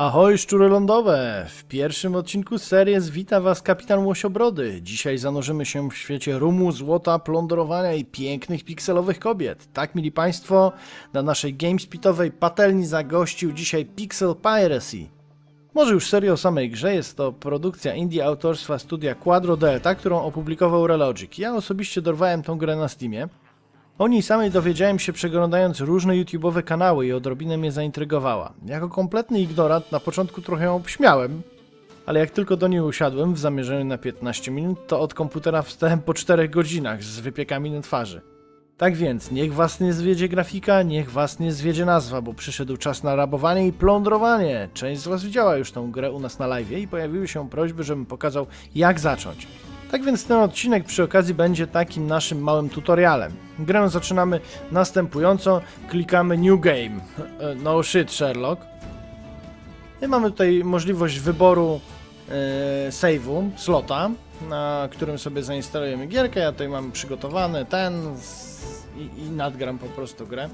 Ahoj szczury lądowe! W pierwszym odcinku serii wita Was kapitan Łosiobrody. Dzisiaj zanurzymy się w świecie rumu, złota, plądrowania i pięknych pikselowych kobiet. Tak, mili Państwo, na naszej GameSpeedowej patelni zagościł dzisiaj Pixel Piracy. Może już serio o samej grze, jest to produkcja indie autorstwa studia Quadro Delta, którą opublikował Relogic. Ja osobiście dorwałem tą grę na Steamie. O niej samej dowiedziałem się przeglądając różne YouTube'owe kanały i odrobinę mnie zaintrygowała. Jako kompletny ignorant na początku trochę ją obśmiałem, ale jak tylko do niej usiadłem w zamierzeniu na 15 minut, to od komputera wstałem po 4 godzinach z wypiekami na twarzy. Tak więc, niech was nie zwiedzie grafika, niech was nie zwiedzie nazwa, bo przyszedł czas na rabowanie i plądrowanie. Część z was widziała już tę grę u nas na live i pojawiły się prośby, żebym pokazał jak zacząć. Tak więc ten odcinek przy okazji będzie takim naszym małym tutorialem. Grę zaczynamy następująco, klikamy New Game. No shit, Sherlock. I mamy tutaj możliwość wyboru e, save'u, slota, na którym sobie zainstalujemy gierkę. Ja tutaj mam przygotowany ten z, i, i nadgram po prostu grę.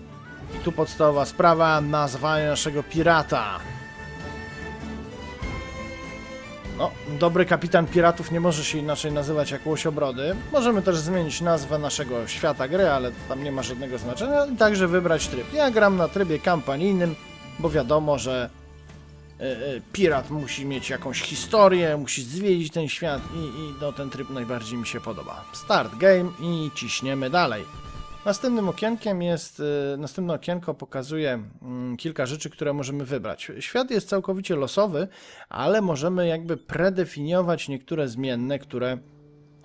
I tu podstawowa sprawa, nazwanie naszego pirata. No, dobry kapitan piratów nie może się inaczej nazywać jak Łosiobrody. Możemy też zmienić nazwę naszego świata gry, ale tam nie ma żadnego znaczenia. I także wybrać tryb. Ja gram na trybie kampanijnym, bo wiadomo, że e, e, pirat musi mieć jakąś historię, musi zwiedzić ten świat i, i no, ten tryb najbardziej mi się podoba. Start game i ciśniemy dalej. Następnym okienkiem jest, y, następne okienko pokazuje mm, kilka rzeczy, które możemy wybrać. Świat jest całkowicie losowy, ale możemy jakby predefiniować niektóre zmienne, które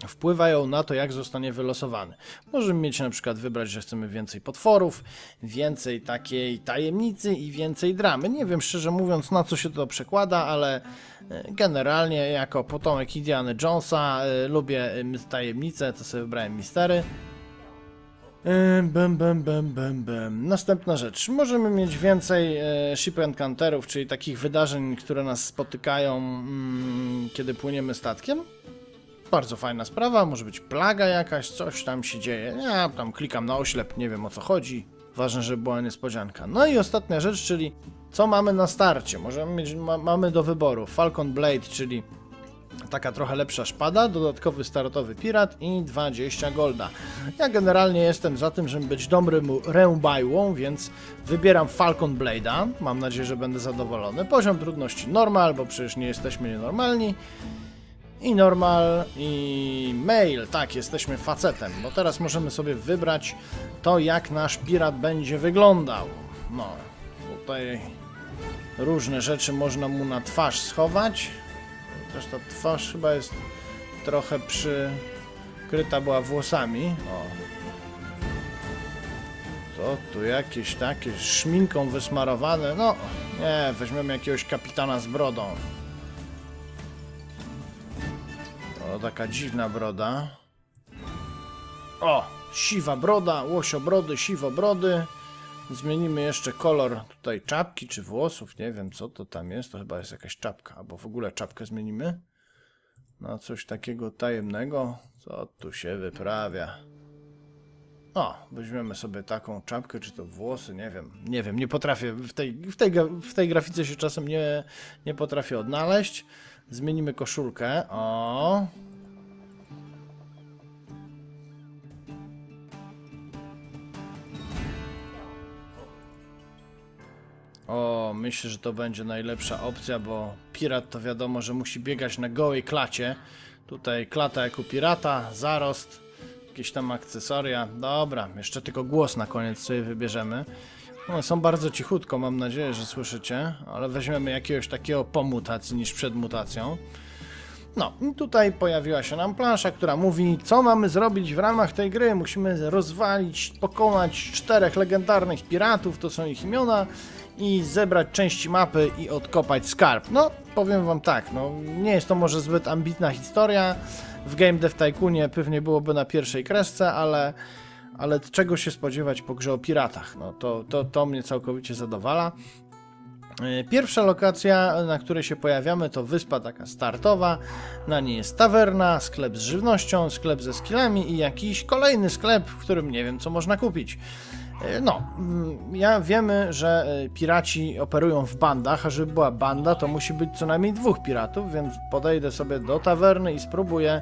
wpływają na to, jak zostanie wylosowany. Możemy mieć na przykład wybrać, że chcemy więcej potworów, więcej takiej tajemnicy i więcej dramy. Nie wiem szczerze mówiąc, na co się to przekłada, ale y, generalnie jako potomek Indiana Jonesa y, lubię tajemnice, to sobie wybrałem mistery. Yy, Bem, bem, bem, bem, bem. Następna rzecz. Możemy mieć więcej e, ship encounterów, czyli takich wydarzeń, które nas spotykają, mm, kiedy płyniemy statkiem. Bardzo fajna sprawa, może być plaga jakaś, coś tam się dzieje. Ja tam klikam na oślep, nie wiem o co chodzi. Ważne, żeby była niespodzianka. No i ostatnia rzecz, czyli co mamy na starcie? Możemy mieć, ma, mamy do wyboru Falcon Blade, czyli taka trochę lepsza szpada, dodatkowy startowy pirat i 20 golda. Ja generalnie jestem za tym, żeby być dobrym rębajłą, więc wybieram Falcon Blade'a. Mam nadzieję, że będę zadowolony. Poziom trudności normal, bo przecież nie jesteśmy nienormalni. I normal, i mail, tak, jesteśmy facetem, bo teraz możemy sobie wybrać to, jak nasz pirat będzie wyglądał. No, tutaj różne rzeczy można mu na twarz schować. Ta twarz chyba jest trochę przykryta była włosami. O. Co tu jakieś takie szminką wysmarowane? No, nie, weźmiemy jakiegoś kapitana z brodą. O, taka dziwna broda. O, siwa broda, łosiobrody, siwobrody. Zmienimy jeszcze kolor tutaj czapki czy włosów, nie wiem co to tam jest, to chyba jest jakaś czapka, albo w ogóle czapkę zmienimy na coś takiego tajemnego. Co tu się wyprawia? O, weźmiemy sobie taką czapkę, czy to włosy, nie wiem, nie wiem, nie potrafię, w tej, w tej, w tej grafice się czasem nie, nie potrafię odnaleźć. Zmienimy koszulkę, o, O, myślę, że to będzie najlepsza opcja, bo pirat to wiadomo, że musi biegać na gołej klacie. Tutaj klata jak u pirata, zarost, jakieś tam akcesoria. Dobra, jeszcze tylko głos na koniec sobie wybierzemy. One są bardzo cichutko, mam nadzieję, że słyszycie, ale weźmiemy jakiegoś takiego po mutacji niż przed mutacją. No, i tutaj pojawiła się nam plansza, która mówi, co mamy zrobić w ramach tej gry. Musimy rozwalić, pokonać czterech legendarnych piratów, to są ich imiona, i zebrać części mapy i odkopać skarb. No, powiem wam tak, no, nie jest to może zbyt ambitna historia. W Game Dev Tycoonie pewnie byłoby na pierwszej kresce, ale, ale czego się spodziewać po grze o piratach? No, to, to, to mnie całkowicie zadowala. E, Pierwsza lokacja, na której się pojawiamy, to wyspa taka startowa. Na niej jest tawerna, sklep z żywnością, sklep ze skillami i jakiś kolejny sklep, w którym nie wiem, co można kupić. E, No, mm, ja wiemy, że e, piraci operują w bandach, a żeby była banda, to musi być co najmniej dwóch piratów, więc podejdę sobie do tawerny i spróbuję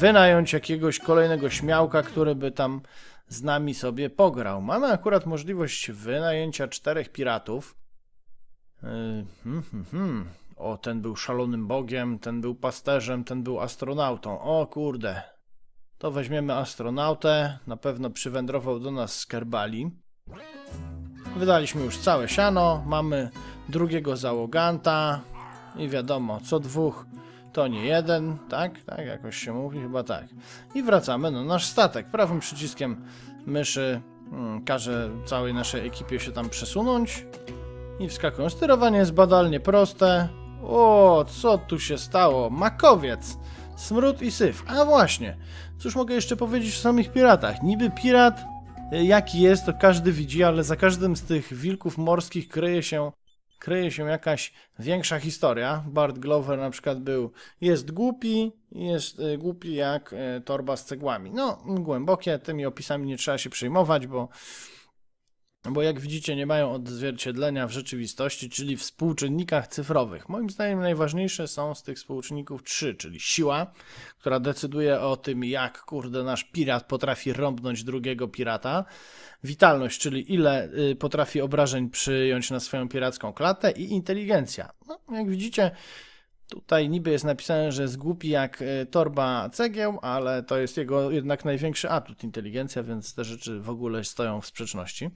wynająć jakiegoś kolejnego śmiałka, który by tam z nami sobie pograł. Mamy akurat możliwość wynajęcia czterech piratów. Yy, hmm, hmm, hmm. O, ten był szalonym bogiem, ten był pasterzem, ten był astronautą. O kurde. To weźmiemy astronautę. Na pewno przywędrował do nas z Kerbali. Wydaliśmy już całe siano. Mamy drugiego załoganta. I wiadomo, co dwóch to nie jeden, tak? Tak, jakoś się mówi, chyba tak. I wracamy na nasz statek. Prawym przyciskiem myszy mm, każe całej naszej ekipie się tam przesunąć. I wskakują. Sterowanie jest badalnie proste. O, co tu się stało? Makowiec, smród i syf. A właśnie, cóż mogę jeszcze powiedzieć o samych piratach? Niby pirat, y, jaki jest, to każdy widzi, ale za każdym z tych wilków morskich kryje się, kryje się jakaś większa historia. Bart Glover na przykład był, jest głupi, jest y, głupi jak y, torba z cegłami. No, głębokie, tymi opisami nie trzeba się przejmować, bo bo jak widzicie nie mają odzwierciedlenia w rzeczywistości, czyli współczynnikach cyfrowych. Moim zdaniem najważniejsze są z tych współczynników trzy, czyli siła, która decyduje o tym, jak kurde nasz pirat potrafi rąbnąć drugiego pirata, witalność, czyli ile y, potrafi obrażeń przyjąć na swoją piracką klatę i inteligencja. No, jak widzicie, Tutaj niby jest napisane, że jest głupi jak y, torba cegieł, ale to jest jego jednak największy atut inteligencja, więc te rzeczy w ogóle stoją w sprzeczności.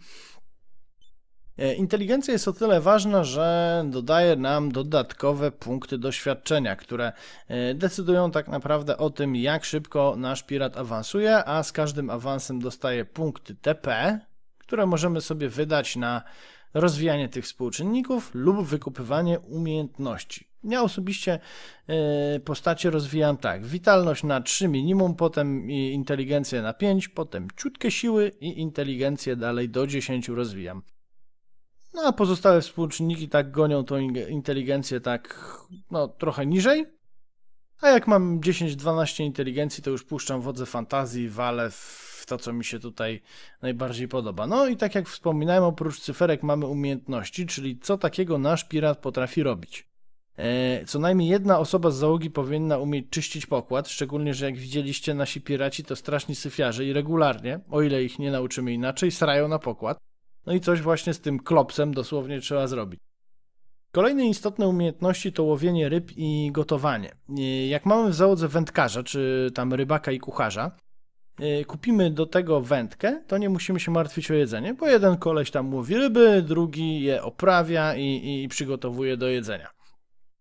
E, Inteligencja jest o tyle ważna, że dodaje nam dodatkowe punkty doświadczenia, które e, decydują tak naprawdę o tym, jak szybko nasz pirat awansuje, a z każdym awansem dostaje punkty TP, które możemy sobie wydać na rozwijanie tych współczynników lub wykupywanie umiejętności. Ja osobiście e, postacie rozwijam tak. Witalność na 3 minimum, potem inteligencję na 5, potem ciutkie siły i inteligencję dalej do 10 rozwijam. No a pozostałe współczynniki tak gonią tą in- inteligencję tak no trochę niżej. A jak mam 10-12 inteligencji, to już puszczam wodze fantazji, walę w to, co mi się tutaj najbardziej podoba. No i tak jak wspominałem, oprócz cyferek mamy umiejętności, czyli co takiego nasz pirat potrafi robić. E, Co najmniej jedna osoba z załogi powinna umieć czyścić pokład, szczególnie, że jak widzieliście, nasi piraci to straszni syfiarze i regularnie, o ile ich nie nauczymy inaczej, srają na pokład. No i coś właśnie z tym klopsem dosłownie trzeba zrobić. Kolejne istotne umiejętności to łowienie ryb i gotowanie. E, Jak mamy w załodze wędkarza, czy tam rybaka i kucharza, e, kupimy do tego wędkę, to nie musimy się martwić o jedzenie, bo jeden koleś tam łowi ryby, drugi je oprawia i, i przygotowuje do jedzenia.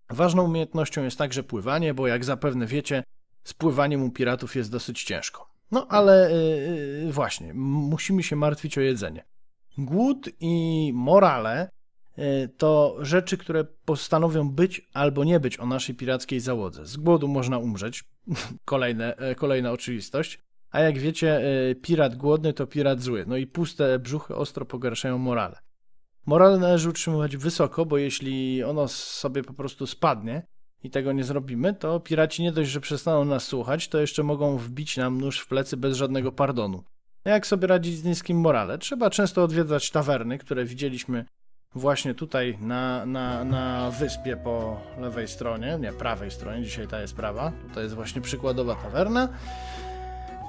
Ważną umiejętnością jest także pływanie, bo jak zapewne wiecie, z pływaniem u piratów jest dosyć ciężko. No ale yy, właśnie, musimy się martwić o jedzenie. Głód i morale y, to rzeczy, które postanowią być albo nie być o naszej pirackiej załodze. Z głodu można umrzeć, kolejne, e, kolejna oczywistość. A jak wiecie, y, pirat głodny to pirat zły. No i puste brzuchy ostro pogarszają morale. Morale należy utrzymywać wysoko, bo jeśli ono sobie po prostu spadnie i tego nie zrobimy, to piraci nie dość, że przestaną nas słuchać, to jeszcze mogą wbić nam nóż w plecy bez żadnego pardonu. No jak sobie radzić z niskim morale? Trzeba często odwiedzać tawerny, które widzieliśmy właśnie tutaj na, na, na wyspie po lewej stronie, nie, prawej stronie, dzisiaj ta jest prawa, tutaj jest właśnie przykładowa tawerna.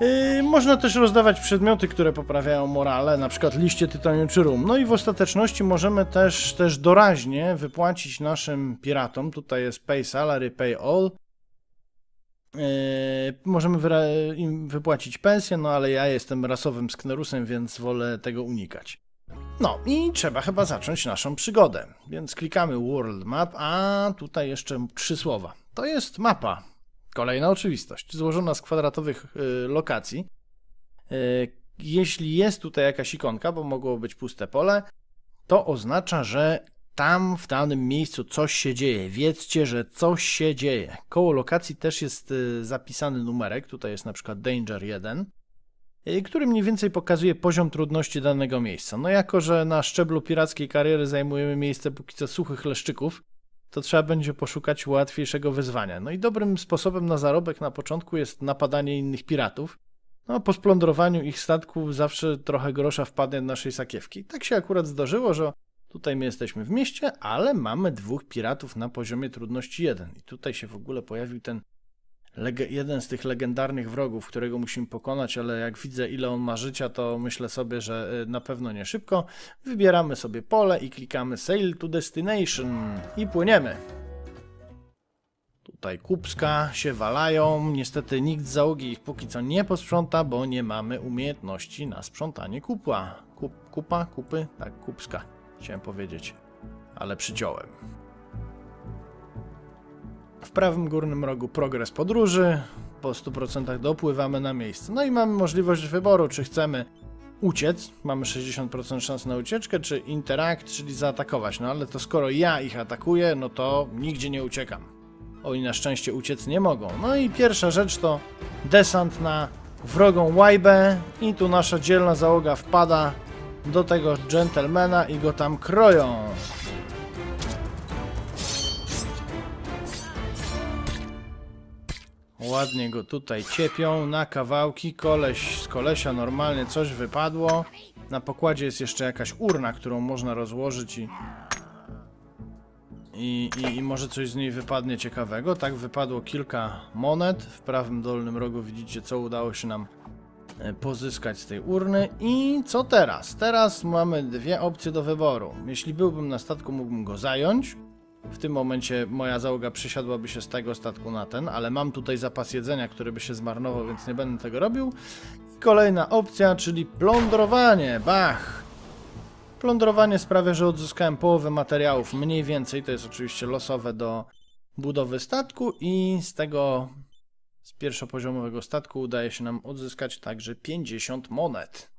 Yy, można też rozdawać przedmioty, które poprawiają morale, na przykład liście tytoniu czy rum. No i w ostateczności możemy też, też doraźnie wypłacić naszym piratom, tutaj jest pay salary, pay all, możemy wyra- im wypłacić pensję, no ale ja jestem rasowym sknerusem, więc wolę tego unikać. No i trzeba chyba zacząć naszą przygodę. Więc klikamy World Map, a tutaj jeszcze trzy słowa. To jest mapa. Kolejna oczywistość, złożona z kwadratowych y, lokacji. Y, jeśli jest tutaj jakaś ikonka, bo mogło być puste pole, to oznacza, że tam w danym miejscu coś się dzieje. Wiedzcie, że coś się dzieje. Koło lokacji też jest y, zapisany numerek. Tutaj jest na przykład Danger 1, y, który mniej więcej pokazuje poziom trudności danego miejsca. No jako, że na szczeblu pirackiej kariery zajmujemy miejsce póki co suchych leszczyków, to trzeba będzie poszukać łatwiejszego wyzwania. No i dobrym sposobem na zarobek na początku jest napadanie innych piratów. No, po splądrowaniu ich statku zawsze trochę grosza wpadnie do naszej sakiewki. Tak się akurat zdarzyło, że tutaj my jesteśmy w mieście, ale mamy dwóch piratów na poziomie trudności 1. I tutaj się w ogóle pojawił ten jeden z tych legendarnych wrogów, którego musimy pokonać, ale jak widzę ile on ma życia, to myślę sobie, że y, na pewno nie szybko. Wybieramy sobie pole i klikamy Sail to Destination i płyniemy. Tutaj kupska się walają. Niestety nikt z załogi ich póki co nie posprząta, bo nie mamy umiejętności na sprzątanie kupła. Kup, kupa, kupy? Tak, kupska. Chciałem powiedzieć, ale przyciąłem. W prawym górnym rogu progres podróży. Po 100% dopływamy na miejsce. No i mamy możliwość wyboru, czy chcemy uciec, mamy 60% szans na ucieczkę, czy interact, czyli zaatakować. No ale to skoro ja ich atakuję, no to nigdzie nie uciekam. Oni na szczęście uciec nie mogą. No i pierwsza rzecz to desant na wrogą łajbę i tu nasza dzielna załoga wpada do tego gentlemana i go tam kroją. Ładnie go tutaj ciepią na kawałki. Koleś z kolesia normalnie coś wypadło. Na pokładzie jest jeszcze jakaś urna, którą można rozłożyć i, i, i, i może coś z niej wypadnie ciekawego. Tak wypadło kilka monet. W prawym dolnym rogu widzicie, co udało się nam pozyskać z tej urny. I co teraz? Teraz mamy dwie opcje do wyboru. Jeśli byłbym na statku, mógłbym go zająć. W tym momencie moja załoga przesiadłaby się z tego statku na ten, ale mam tutaj zapas jedzenia, który by się zmarnował, więc nie będę tego robił. I kolejna opcja, czyli plądrowanie. Bach! Plądrowanie sprawia, że odzyskałem połowę materiałów, mniej więcej, to jest oczywiście losowe do budowy statku i z tego, z pierwszopoziomowego statku udaje się nam odzyskać także 50 monet,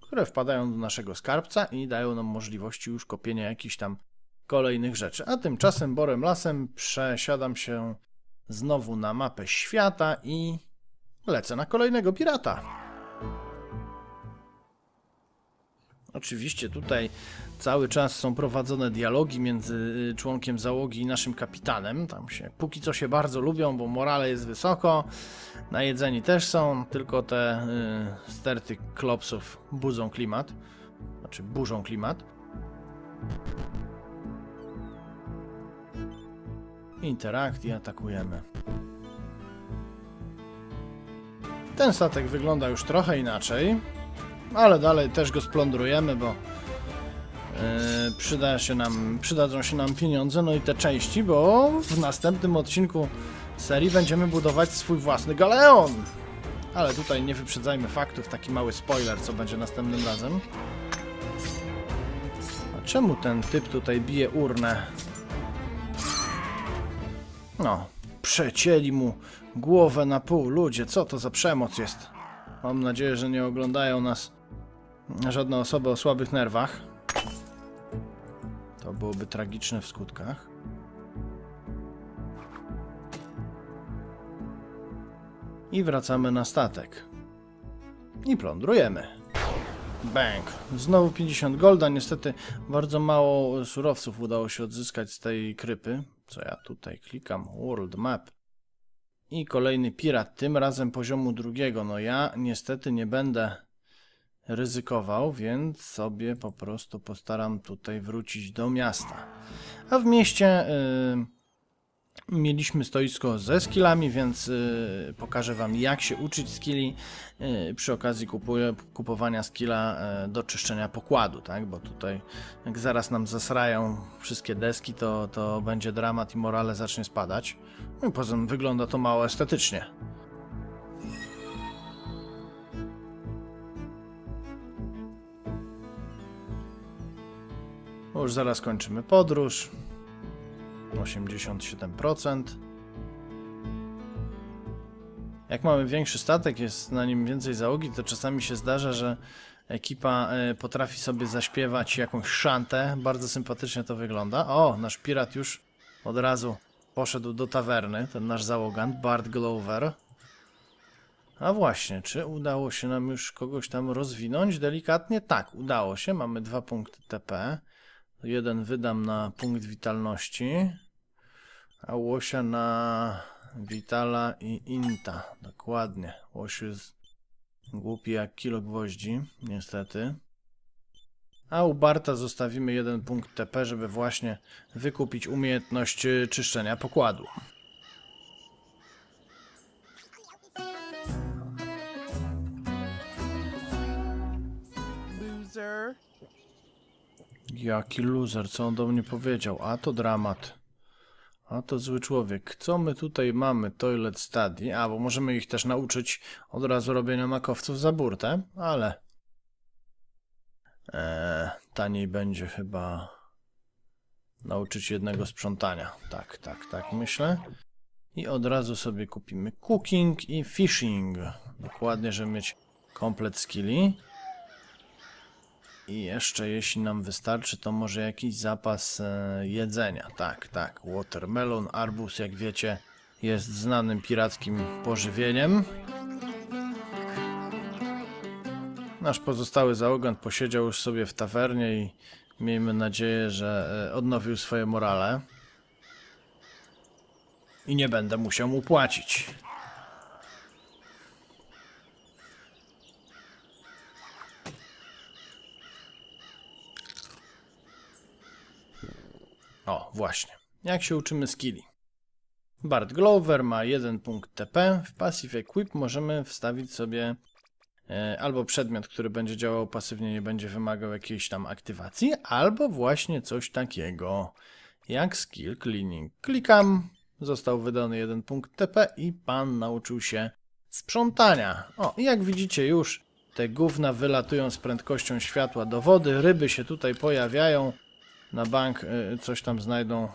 które wpadają do naszego skarbca i dają nam możliwości już kopienia jakichś tam kolejnych rzeczy. A tymczasem Borem Lasem przesiadam się znowu na mapę świata i lecę na kolejnego pirata. Oczywiście tutaj cały czas są prowadzone dialogi między y, członkiem załogi i naszym kapitanem. Tam się póki co się bardzo lubią, bo morale jest wysoko. Najedzeni też są, tylko te y, sterty klopsów budzą klimat. Znaczy burzą klimat. Interakt i atakujemy. Ten statek wygląda już trochę inaczej, ale dalej też go splądrujemy, bo yy, przyda się nam, przydadzą się nam pieniądze, no i te części, bo w następnym odcinku serii będziemy budować swój własny galeon. Ale tutaj nie wyprzedzajmy faktów, taki mały spoiler, co będzie następnym razem. A czemu ten typ tutaj bije urnę? No, przecięli mu głowę na pół. Ludzie, co to za przemoc jest? Mam nadzieję, że nie oglądają nas żadne osoby o słabych nerwach. To byłoby tragiczne w skutkach. I wracamy na statek. I plądrujemy. Bang. Znowu 50 golda. Niestety bardzo mało surowców udało się odzyskać z tej krypy. Co ja tutaj klikam? World Map. I kolejny pirat, tym razem poziomu drugiego. No ja niestety nie będę ryzykował, więc sobie po prostu postaram tutaj wrócić do miasta. A w mieście y, mieliśmy stoisko ze skillami, więc y, pokażę wam jak się uczyć skilli. Y, przy okazji kupuję, kupowania skilla do czyszczenia pokładu, tak? Bo tutaj jak zaraz nam zasrają wszystkie deski, to, to będzie dramat i morale zacznie spadać. No i poza tym wygląda to mało estetycznie. Już zaraz kończymy podróż. 87%. Jak mamy większy statek, jest na nim więcej załogi, to czasami się zdarza, że ekipa e, potrafi sobie zaśpiewać jakąś szantę. Bardzo sympatycznie to wygląda. O, nasz pirat już od razu poszedł do tawerny, ten nasz załogant, Bart Glover. A właśnie, czy udało się nam już kogoś tam rozwinąć delikatnie? Tak, udało się. Mamy dwa punkty TP. Jeden wydam na punkt witalności, a łosia na witala i inta. Dokładnie. Łosiu jest Głupi jak kilo gwoździ, niestety. A u Barta zostawimy jeden punkt TP, żeby właśnie wykupić umiejętność y, czyszczenia pokładu. Loser. Jaki loser, co on do mnie powiedział? A to dramat. A to zły człowiek. Co my tutaj mamy? Toilet study. A, bo możemy ich też nauczyć od razu robienia makowców za burtę, ale... Eee, taniej będzie chyba nauczyć jednego sprzątania. Tak, tak, tak myślę. I od razu sobie kupimy cooking i fishing. Dokładnie, żeby mieć komplet skilli. I jeszcze, jeśli nam wystarczy, to może jakiś zapas e, jedzenia. Tak, tak. Watermelon, arbuz, jak wiecie, jest znanym pirackim pożywieniem. Nasz pozostały załogant posiedział już sobie w tawernie i miejmy nadzieję, że e, odnowił swoje morale. I nie będę musiał mu płacić. O, właśnie. Jak się uczymy skilli? Bart Glover ma jeden punkt TP. W Passive Equip możemy wstawić sobie e, albo przedmiot, który będzie działał pasywnie, nie będzie wymagał jakiejś tam aktywacji, albo właśnie coś takiego jak Skill Cleaning. Klikam, został wydany jeden punkt TP i pan nauczył się sprzątania. O, i jak widzicie już te gówna wylatują z prędkością światła do wody, ryby się tutaj pojawiają, na bank y, coś tam znajdą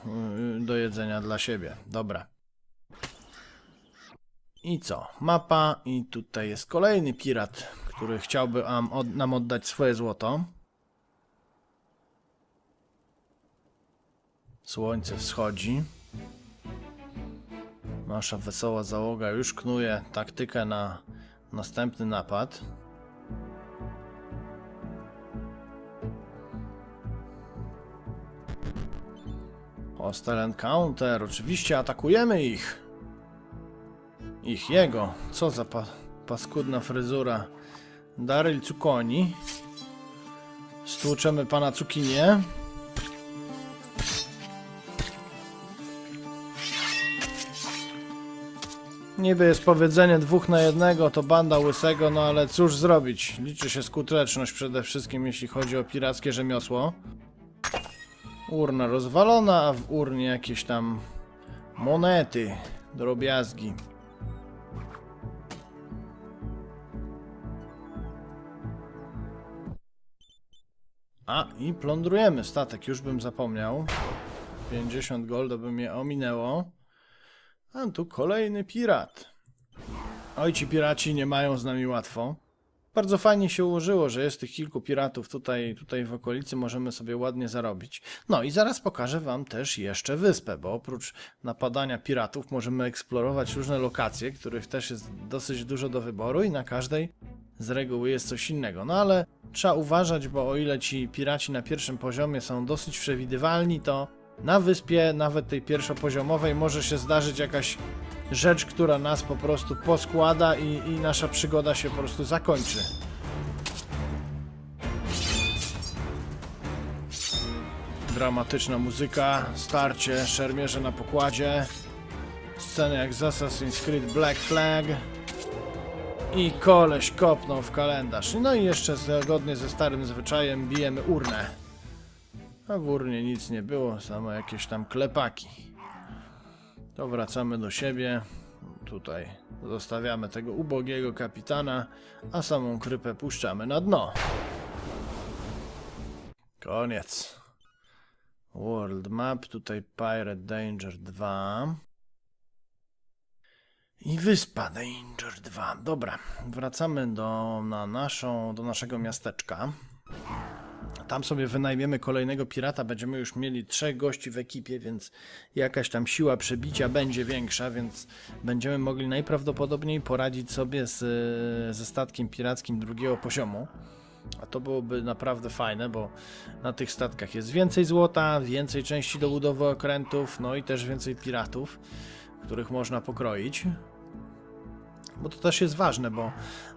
y, do jedzenia dla siebie. Dobra. I co? Mapa i tutaj jest kolejny pirat, który chciałby nam, od, nam oddać swoje złoto. Słońce wschodzi. Nasza wesoła załoga już knuje taktykę na następny napad. Hostile Encounter, oczywiście atakujemy ich. Ich, jego. Co za pa paskudna fryzura. Daryl Cukoni. Stłuczemy pana Cukinię. Niby jest powiedzenie dwóch na jednego, to banda łysego, no ale cóż zrobić. Liczy się skuteczność przede wszystkim, jeśli chodzi o pirackie rzemiosło. Urna rozwalona, a w urnie jakieś tam monety, drobiazgi. A, i plądrujemy statek, już bym zapomniał. 50 golda by mnie ominęło. A tu kolejny pirat. Oj, ci piraci nie mają z nami łatwo. Bardzo fajnie się ułożyło, że jest tych kilku piratów tutaj, tutaj w okolicy, możemy sobie ładnie zarobić. No i zaraz pokażę Wam też jeszcze wyspę, bo oprócz napadania piratów możemy eksplorować różne lokacje, których też jest dosyć dużo do wyboru i na każdej z reguły jest coś innego. No ale trzeba uważać, bo o ile ci piraci na pierwszym poziomie są dosyć przewidywalni, to na wyspie, nawet tej pierwszopoziomowej, może się zdarzyć jakaś rzecz, która nas po prostu poskłada i, i nasza przygoda się po prostu zakończy. Dramatyczna muzyka, starcie, szermierze na pokładzie, sceny jak z Assassin's Creed Black Flag i koleś kopnął w kalendarz. No i jeszcze zgodnie ze starym zwyczajem bijemy urnę. A w urnie nic nie było, same jakieś tam klepaki. To wracamy do siebie. Tutaj zostawiamy tego ubogiego kapitana, a samą krypę puszczamy na dno. Koniec. World Map, tutaj Pirate Danger 2. I wyspa Danger 2. Dobra, wracamy do, na naszą, do naszego miasteczka. Tam sobie wynajmiemy kolejnego pirata, będziemy już mieli trzech gości w ekipie, więc jakaś tam siła przebicia będzie większa, więc będziemy mogli najprawdopodobniej poradzić sobie z, ze statkiem pirackim drugiego poziomu. A to byłoby naprawdę fajne, bo na tych statkach jest więcej złota, więcej części do budowy okrętów, no i też więcej piratów, których można pokroić. Bo to też jest ważne, bo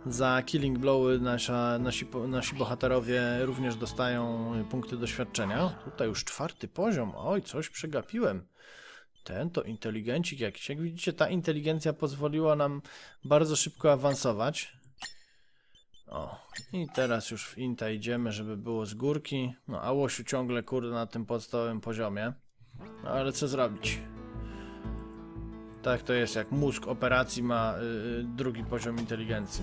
za Killing Blowy nasza, nasi, nasi bohaterowie również dostają punkty doświadczenia. Tutaj już czwarty poziom. Oj, coś przegapiłem. Ten to inteligencik jakiś. Jak widzicie, ta inteligencja pozwoliła nam bardzo szybko awansować. O, i teraz już w Inta idziemy, żeby było z górki. No, a Łosiu ciągle, kurde, na tym podstawowym poziomie. No, ale co zrobić? Tak to jest, jak mózg operacji ma y, y, drugi poziom inteligencji.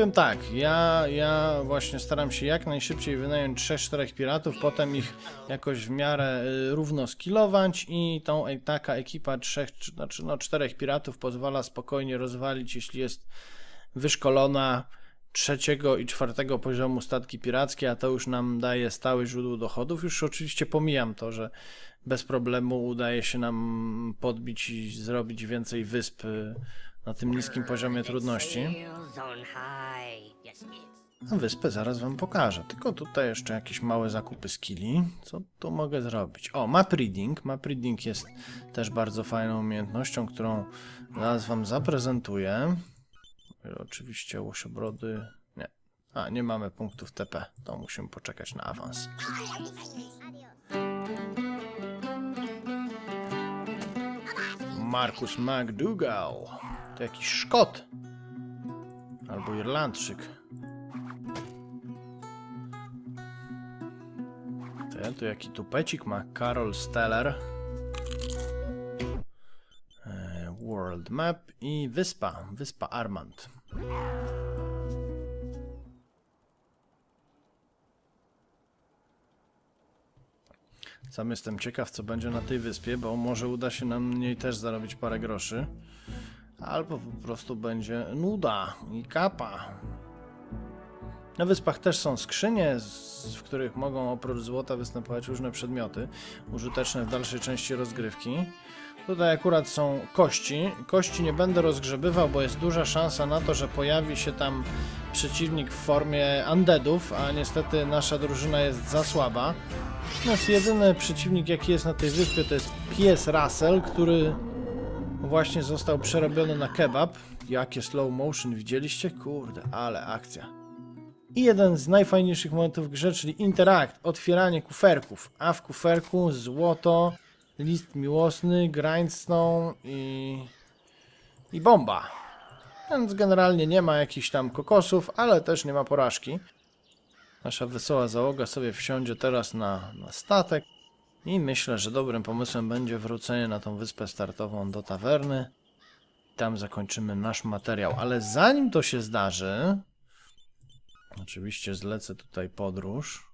Powiem tak, ja, ja właśnie staram się jak najszybciej wynająć 3-4 piratów, potem ich jakoś w miarę y, równo skillować i tą e- taka ekipa trzech, czy- znaczy no czterech piratów pozwala spokojnie rozwalić, jeśli jest wyszkolona trzeciego i czwartego poziomu statki pirackie, a to już nam daje stałe źródło dochodów. Już oczywiście pomijam to, że bez problemu udaje się nam podbić i zrobić więcej wysp y, na tym niskim poziomie trudności. A wyspę zaraz wam pokażę. Tylko tutaj jeszcze jakieś małe zakupy skilli. Co tu mogę zrobić? O, map reading. Map reading jest też bardzo fajną umiejętnością, którą zaraz wam zaprezentuję. Oczywiście łosiobrody. Nie. A, nie mamy punktów TP. To musimy poczekać na awans. Markus McDougall. To jakiś Szkot. Albo Irlandczyk. Ten to jaki tupecik ma Karol Steller. E, World Map i wyspa, wyspa Armand. Sam jestem ciekaw, co będzie na tej wyspie, bo może uda się nam niej też zarobić parę groszy. Albo po prostu będzie nuda i kapa. Na wyspach też są skrzynie, w których mogą oprócz złota występować różne przedmioty, użyteczne w dalszej części rozgrywki. Tutaj akurat są kości. Kości nie będę rozgrzebywał, bo jest duża szansa na to, że pojawi się tam przeciwnik w formie undeadów, a niestety nasza drużyna jest za słaba. Natomiast jedyny przeciwnik jaki jest na tej wyspie to jest pies Russell, który właśnie został przerobiony na kebab. Jakie slow motion widzieliście? Kurde, ale akcja. I jeden z najfajniejszych momentów w grze, czyli Interact, otwieranie kuferków. A w kuferku złoto, list miłosny, grindstone i, i bomba. Więc generalnie nie ma jakichś tam kokosów, ale też nie ma porażki. Nasza wesoła załoga sobie wsiądzie teraz na, na statek i myślę, że dobrym pomysłem będzie wrócenie na tą wyspę startową do tawerny. Tam zakończymy nasz materiał, ale zanim to się zdarzy, Oczywiście zlecę tutaj podróż.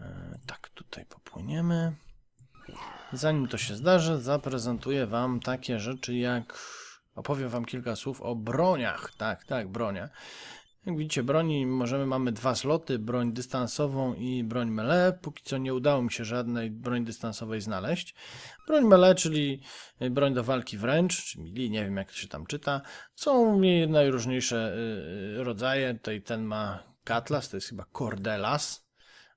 E, tak, tutaj popłyniemy. Zanim to się zdarzy, zaprezentuję Wam takie rzeczy jak. Opowiem Wam kilka słów o broniach. Tak, tak, bronia. Jak widzicie, broni możemy, mamy dwa sloty, broń dystansową i broń melee. Póki co nie udało mi się żadnej broń dystansowej znaleźć. Broń melee, czyli y, broń do walki wręcz, czy melee, nie wiem jak to się tam czyta. Są najróżniejsze y, y, rodzaje. Tutaj ten ma Cutlass, to jest chyba Cordelas.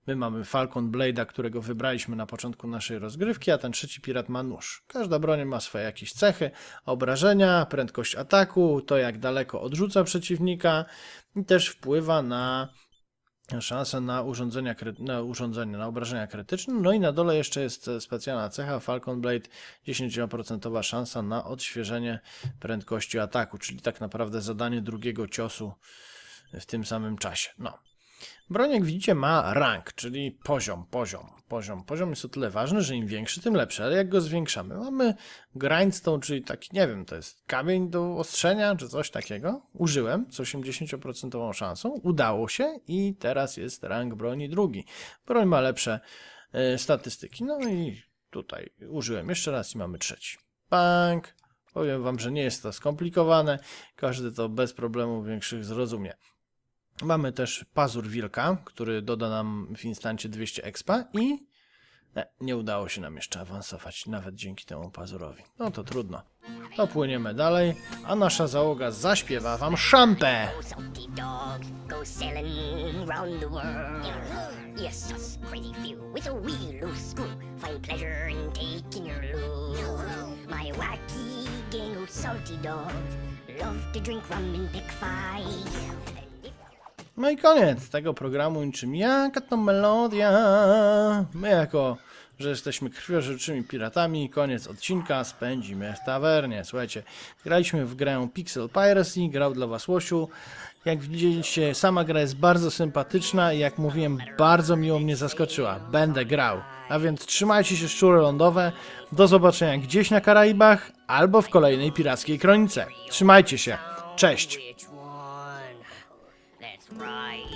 My mamy Falcon Blade'a, którego wybraliśmy na początku naszej rozgrywki, a ten trzeci pirat ma nóż. Każda broń ma swoje jakieś cechy, obrażenia, prędkość ataku, to jak daleko odrzuca przeciwnika i też wpływa na szansę na urządzenia, na urządzenia, na obrażenia krytyczne. No i na dole jeszcze jest e, specjalna cecha Falcon Blade, 10% szansa na odświeżenie prędkości ataku, czyli tak naprawdę zadanie drugiego ciosu w tym samym czasie. No. Broń, jak widzicie, ma rank, czyli poziom, poziom, poziom. Poziom jest o tyle ważny, że im większy, tym lepszy, ale jak go zwiększamy? Mamy grindstone, czyli taki, nie wiem, to jest kamień do ostrzenia, czy coś takiego. Użyłem z 80% szansą, udało się i teraz jest rank broni drugi. Broń ma lepsze e, statystyki. No i tutaj użyłem jeszcze raz i mamy trzeci. Bank. Powiem wam, że nie jest to skomplikowane. Każdy to bez problemów większych zrozumie. Mamy też pazur wilka, który doda nam w instancie 200 expa i Nie, nie udało się nam jeszcze awansować, nawet dzięki temu pazurowi. No to trudno. To płyniemy dalej, a nasza załoga zaśpiewa wam szampę. Love to drink rum and pick. No i koniec tego programu, niczym jaka to melodia. My jako, że jesteśmy krwiożerczymi piratami, koniec odcinka spędzimy w tawernie. Słuchajcie, graliśmy w grę Pixel Piracy, grał dla was Łosiu. Jak widzieliście, sama gra jest bardzo sympatyczna i jak mówiłem, bardzo miło mnie zaskoczyła. Będę grał. A więc trzymajcie się szczury lądowe. Do zobaczenia gdzieś na Karaibach albo w kolejnej pirackiej kronice. Trzymajcie się. Cześć. right.